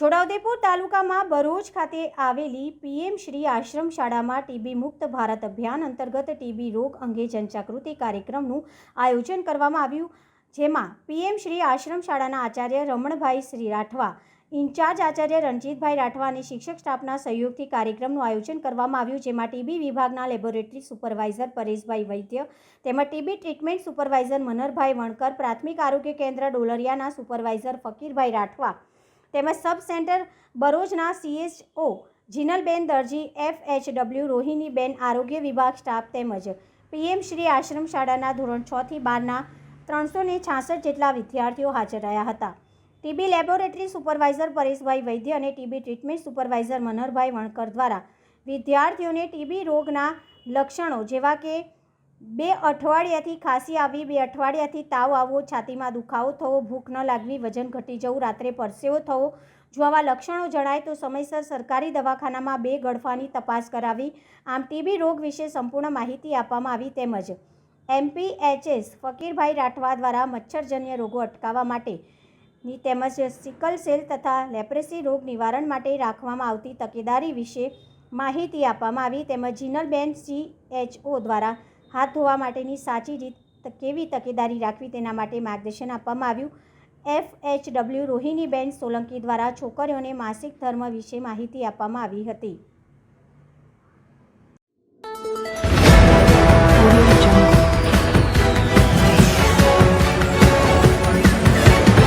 છોટાઉદેપુર તાલુકામાં ભરૂચ ખાતે આવેલી પીએમ શ્રી આશ્રમ શાળામાં ટીબી મુક્ત ભારત અભિયાન અંતર્ગત ટીબી રોગ અંગે જનજાગૃતિ કાર્યક્રમનું આયોજન કરવામાં આવ્યું. જેમાં પીએમ શ્રી આશ્રમ શાળાના આચાર્ય રમણભાઈ શ્રી રાઠવા, ઇન્ચાર્જ આચાર્ય રણજીતભાઈ રાઠવા અને શિક્ષક સ્ટાફના સહયોગથી કાર્યક્રમનું આયોજન કરવામાં આવ્યું, જેમાં ટીબી વિભાગના લેબોરેટરી સુપરવાઇઝર પરેશભાઈ વૈદ્ય તેમજ TB treatment supervisor Manarbhai Vankar, પ્રાથમિક આરોગ્ય કેન્દ્ર ડોલરિયાના સુપરવાઇઝર ફકીરભાઈ રાઠવા તેમજ sub centre બરોજના CHO Jinalben Darji F H W Rohiniben આરોગ્ય વિભાગ સ્ટાફ તેમજ પીએમ શ્રી આશ્રમ શાળાના ધોરણ છથી બારના ત્રણસો ને છાસઠ જેટલા વિદ્યાર્થીઓ હાજર રહ્યા હતા. TB laboratory supervisor Pareshbhai Vaidya અને TB treatment supervisor Manharbhai Vankar દ્વારા વિદ્યાર્થીઓને ટીબી રોગના લક્ષણો જેવા કે બે અઠવાડિયાથી ખાંસી આવી, બે અઠવાડિયાથી તાવ આવવો, છાતીમાં દુખાવો થવો, ભૂખ ન લાગવી, વજન ઘટી જવું, રાત્રે પરસેવો થવો. જો આવા લક્ષણો જણાય તો સમયસર સરકારી દવાખાનામાં બે ગળફાની તપાસ કરાવી. આમ ટીબી રોગ વિશે સંપૂર્ણ માહિતી આપવામાં આવી તેમજ એમપીએચએસ ફકીરભાઈ રાઠવા દ્વારા મચ્છરજન્ય રોગો અટકાવવા માટે તેમજ સિકલ સેલ તથા લેપ્રેસી રોગ નિવારણ માટે રાખવામાં આવતી તકેદારી વિશે માહિતી આપવામાં આવી તેમજ જીનલબેન સીએચઓ દ્વારા હાથ ધોવા માટેની સાચી રીત કેવી તકેદારી રાખવી તેના માટે માર્ગદર્શન આપવામાં આવ્યું. F H W Rohiniben Solanki દ્વારા છોકરીઓને માસિક ધર્મ વિશે માહિતી આપવામાં આવી હતી.